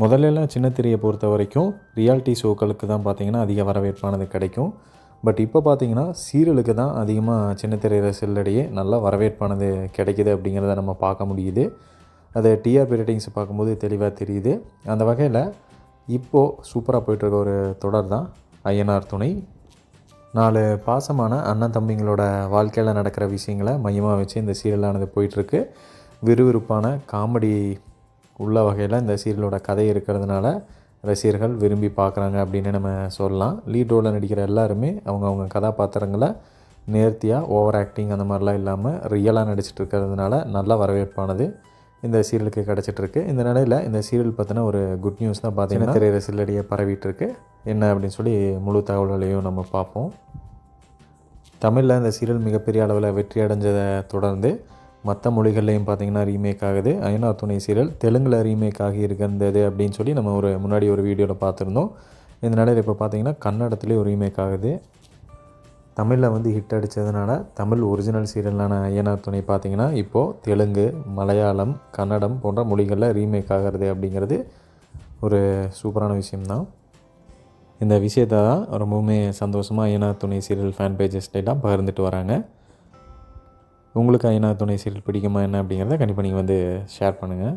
முதல்லலாம் சின்ன திரையை பொறுத்த வரைக்கும் ரியாலிட்டி ஷோக்களுக்கு தான் பார்த்தீங்கன்னா அதிக வரவேற்பானது கிடைக்கும். பட் இப்போ பார்த்தீங்கன்னா சீரியலுக்கு தான் அதிகமாக சின்ன திரை ரசிகர்களிடையே நல்லா வரவேற்பானது கிடைக்கிது அப்படிங்கிறத நம்ம பார்க்க முடியுது. அது டிஆர்பி ரேட்டிங்ஸ் பார்க்கும்போது தெளிவாக தெரியுது. அந்த வகையில் இப்போது சூப்பராக போயிட்டுருக்க ஒரு தொடர் தான் ஐயனார் துணை. நாலு பாசமான அண்ணன் தம்பிங்களோட வாழ்க்கையில் நடக்கிற விஷயங்களை மையமாக வச்சு இந்த சீரியலானது போயிட்டுருக்கு விறுவிறுப்பான காமெடி உள்ள வகையில் இந்த சீரியலோட கதை இருக்கிறதுனால ரசிகர்கள் விரும்பி பார்க்குறாங்க அப்படின்னு நம்ம சொல்லலாம். லீட் ரோலில் நடிக்கிற எல்லாருமே அவங்கவுங்க கதாபாத்திரங்களை நேர்த்தியாக ஓவர் ஆக்டிங் அந்த மாதிரிலாம் இல்லாமல் ரியலாக நடிச்சிட்டு இருக்கிறதுனால நல்ல வரவேற்பானது இந்த சீரியலுக்கு கிடச்சிட்ருக்கு. இந்த நிலையில் இந்த சீரியல் பற்றின ஒரு குட் நியூஸ் தான் பார்த்தீங்கன்னா திரை ரசிகர்களிடையே பரவிட்டு என்ன அப்படின்னு சொல்லி முழு தகவல்களையும் நம்ம பார்ப்போம். தமிழில் இந்த சீரியல் மிகப்பெரிய அளவில் வெற்றி அடைஞ்சதை தொடர்ந்து மற்ற மொழிகள்லையும் பார்த்தீங்கன்னா ரீமேக் ஆகுது. ஐநா துணை சீரியல் தெலுங்கில் ரீமேக் ஆகி இருந்தது அப்படின்னு சொல்லி நம்ம ஒரு முன்னாடி ஒரு வீடியோவில் பார்த்துருந்தோம். இந்த நிலையில் இப்போ பார்த்தீங்கன்னா கன்னடத்துலேயும் ரீமேக் ஆகுது. தமிழில் வந்து ஹிட் அடித்ததுனால தமிழ் ஒரிஜினல் சீரியலான ஐயனா துணை பார்த்திங்கன்னா இப்போது தெலுங்கு மலையாளம் கன்னடம் போன்ற மொழிகளில் ரீமேக் ஆகிறது அப்படிங்கிறது ஒரு சூப்பரான விஷயம்தான். இந்த விஷயத்தை தான் ரொம்பவுமே சந்தோஷமாக ஐயனா துணை சீரியல் ஃபேன் பேஜஸ்லாம் பகிர்ந்துட்டு வராங்க. உங்களுக்கு ஐநா துணை சீரியல் பிடிக்குமா என்ன அப்படிங்கிறத கண்டிப்பாக நீங்கள் வந்து ஷேர் பண்ணுங்கள்